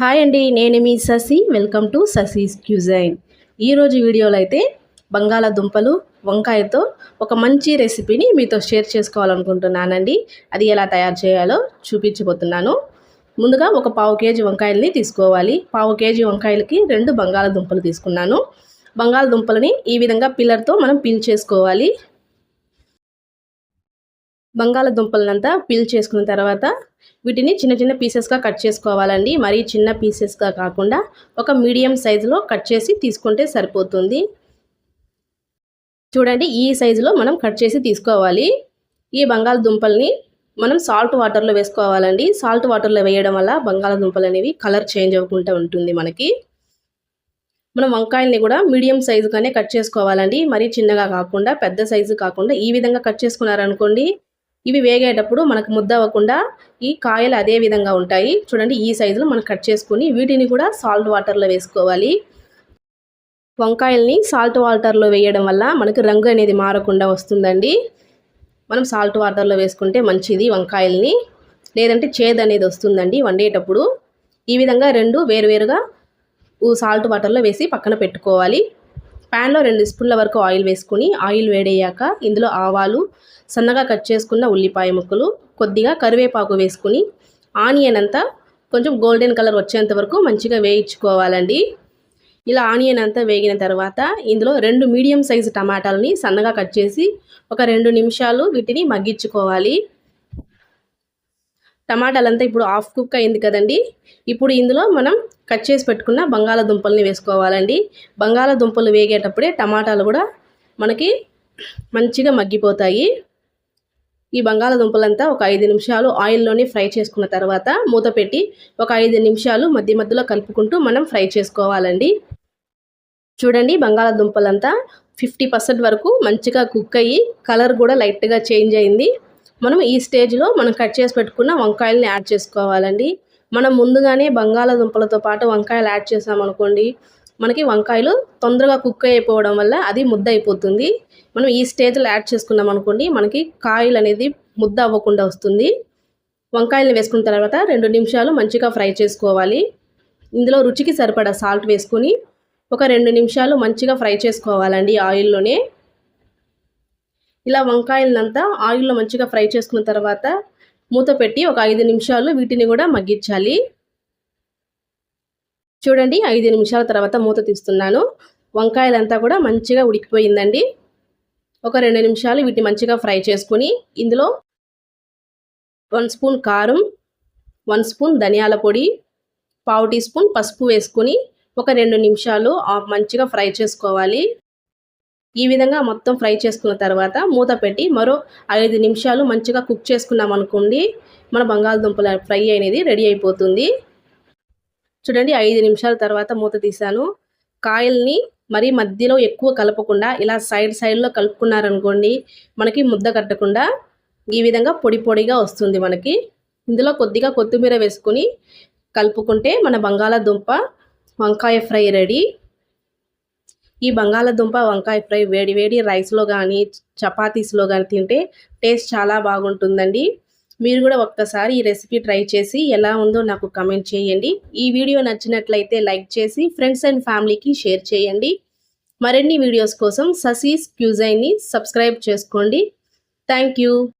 Hi అండి నేను మీ Shashi welcome to Shashi's cuisine. ఈరోజు వీడియోలో అయితే బంగాళాదుంపలు వంకాయతో ఒక మంచి రెసిపీని మీతో షేర్ చేసుకోవాలనుకుంటున్నానండి. అది ఎలా తయారు చేయాలో చూపించబోతున్నాను. ముందుగా ఒక పావు కేజీ వంకాయలని తీసుకోవాలి. పావు కేజీ వంకాయలకి రెండు బంగాళాదుంపలు తీసుకున్నాను. బంగాళదుంపలని ఈ విధంగా పిల్లర్తో మనం పీల్ చేసుకోవాలి. బంగాళదుంపలనంతా పీల్ చేసుకున్న తర్వాత వీటిని చిన్న చిన్న పీసెస్గా కట్ చేసుకోవాలండి. మరీ చిన్న పీసెస్గా కాకుండా ఒక మీడియం సైజులో కట్ చేసి తీసుకుంటే సరిపోతుంది. చూడండి ఈ సైజులో మనం కట్ చేసి తీసుకోవాలి. ఈ బంగాళదుంపల్ని మనం సాల్ట్ వాటర్లో వేసుకోవాలండి. సాల్ట్ వాటర్లో వేయడం వల్ల బంగాళదుంపలు అనేవి కలర్ చేంజ్ అవ్వకుండా ఉంటుంది మనకి. మనం వంకాయల్ని కూడా మీడియం సైజుగానే కట్ చేసుకోవాలండి. మరీ చిన్నగా కాకుండా పెద్ద సైజు కాకుండా ఈ విధంగా కట్ చేసుకున్నారనుకోండి ఇవి వేగేటప్పుడు మనకు ముద్ద అవ్వకుండా ఈ కాయలు అదే విధంగా ఉంటాయి. చూడండి ఈ సైజులో మనం కట్ చేసుకుని వీటిని కూడా సాల్ట్ వాటర్లో వేసుకోవాలి. వంకాయల్ని సాల్ట్ వాటర్లో వేయడం వల్ల మనకు రంగు అనేది మారకుండా వస్తుందండి. మనం సాల్ట్ వాటర్లో వేసుకుంటే మంచిది వంకాయల్ని. లేదంటే చేదు అనేది వస్తుందండి వండేటప్పుడు. ఈ విధంగా రెండు వేరువేరుగా సాల్ట్ వాటర్లో వేసి పక్కన పెట్టుకోవాలి. ప్యాన్లో రెండు స్పూన్ల వరకు ఆయిల్ వేసుకుని ఆయిల్ వేడయ్యాక ఇందులో ఆవాలు సన్నగా కట్ చేసుకున్న ఉల్లిపాయ ముక్కలు కొద్దిగా కరివేపాకు వేసుకుని ఆనియన్ అంతా కొంచెం గోల్డెన్ కలర్ వచ్చేంత వరకు మంచిగా వేయించుకోవాలండి. ఇలా ఆనియన్ అంతా వేగిన తర్వాత ఇందులో రెండు మీడియం సైజు టమాటాలని సన్నగా కట్ చేసి ఒక రెండు నిమిషాలు వీటిని మగ్గించుకోవాలి. టమాటాలంతా ఇప్పుడు హాఫ్ కుక్ అయింది కదండి. ఇప్పుడు ఇందులో మనం కట్ చేసి పెట్టుకున్న బంగాళదుంపల్ని వేసుకోవాలండి. బంగాళదుంపలు వేగేటప్పుడే టమాటాలు కూడా మనకి మంచిగా మగ్గిపోతాయి. ఈ బంగాళదుంపలంతా ఒక ఐదు నిమిషాలు ఆయిల్లోనే ఫ్రై చేసుకున్న తర్వాత మూత పెట్టి ఒక ఐదు నిమిషాలు మధ్య మధ్యలో కలుపుకుంటూ మనం ఫ్రై చేసుకోవాలండి. చూడండి బంగాళదుంపలంతా ఫిఫ్టీ పర్సెంట్ వరకు మంచిగా కుక్ అయ్యి కలర్ కూడా లైట్గా చేంజ్ అయింది. మనం ఈ స్టేజ్లో మనం కట్ చేసి పెట్టుకున్న వంకాయలని యాడ్ చేసుకోవాలండి. మనం ముందుగానే బంగాళాదుంపలతో పాటు వంకాయలు యాడ్ చేసామనుకోండి మనకి వంకాయలు తొందరగా కుక్ అయిపోవడం వల్ల అది ముద్ద అయిపోతుంది. మనం ఈ స్టేజ్లో యాడ్ చేసుకున్నాం అనుకోండి మనకి కాయలు అనేది ముద్ద అవ్వకుండా వస్తుంది. వంకాయలను వేసుకున్న తర్వాత రెండు నిమిషాలు మంచిగా ఫ్రై చేసుకోవాలి. ఇందులో రుచికి సరిపడా సాల్ట్ వేసుకొని ఒక రెండు నిమిషాలు మంచిగా ఫ్రై చేసుకోవాలండి ఆయిల్లోనే. ఇలా వంకాయలనంతా ఆయిల్లో మంచిగా ఫ్రై చేసుకున్న తర్వాత మూత పెట్టి ఒక ఐదు నిమిషాలు వీటిని కూడా మగ్గించాలి. చూడండి ఐదు నిమిషాల తర్వాత మూత తీస్తున్నాను. వంకాయలంతా కూడా మంచిగా ఉడికిపోయిందండి. ఒక రెండు నిమిషాలు వీటిని మంచిగా ఫ్రై చేసుకొని ఇందులో వన్ స్పూన్ కారం వన్ స్పూన్ ధనియాల పొడి పావు టీ స్పూన్ పసుపు వేసుకొని ఒక రెండు నిమిషాలు మంచిగా ఫ్రై చేసుకోవాలి. ఈ విధంగా మొత్తం ఫ్రై చేసుకున్న తర్వాత మూత పెట్టి మరో ఐదు నిమిషాలు మంచిగా కుక్ చేసుకున్నాం అనుకోండి మన బంగాళదుంపల ఫ్రై అనేది రెడీ అయిపోతుంది. చూడండి ఐదు నిమిషాల తర్వాత మూత తీసాను కాయల్ని మరీ మధ్యలో ఎక్కువ కలపకుండా ఇలా సైడ్ సైడ్లో కలుపుకున్నారనుకోండి మనకి ముద్ద కట్టకుండా ఈ విధంగా పొడి పొడిగా వస్తుంది మనకి. ఇందులో కొద్దిగా కొత్తిమీర వేసుకొని కలుపుకుంటే మన బంగాళాదుంప వంకాయ ఫ్రై రెడీ. ఈ బంగాళదుంప వంకాయ ఫ్రై వేడి వేడి రైస్లో కానీ చపాతీస్లో కానీ తింటే టేస్ట్ చాలా బాగుంటుందండి. మీరు కూడా ఒక్కసారి ఈ రెసిపీ ట్రై చేసి ఎలా ఉందో నాకు కమెంట్ చేయండి. ఈ వీడియో నచ్చినట్లయితే లైక్ చేసి ఫ్రెండ్స్ అండ్ ఫ్యామిలీకి షేర్ చేయండి. మరిన్ని వీడియోస్ కోసం ససీస్ క్యూజైన్ని సబ్స్క్రైబ్ చేసుకోండి. థ్యాంక్